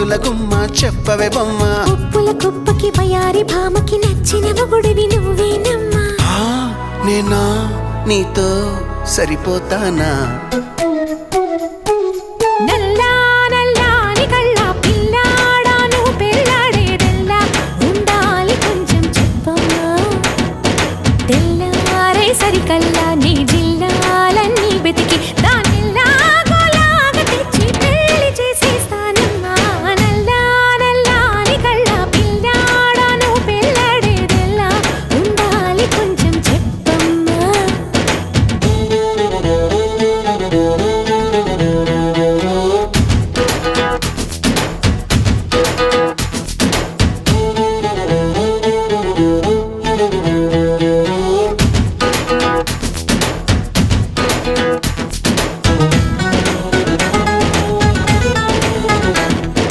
ముద్దుల గుమ్మ చెప్పవే బొమ్మ. ఉప్పుల కుప్పకి బయారి భామకి నచ్చిన మొగుడివి నువ్వేనమ్మా నేనా? నీతో సరిపోతానా? నల్లా ఉండాలి కొంచెం తెల్లారే సరికల్లా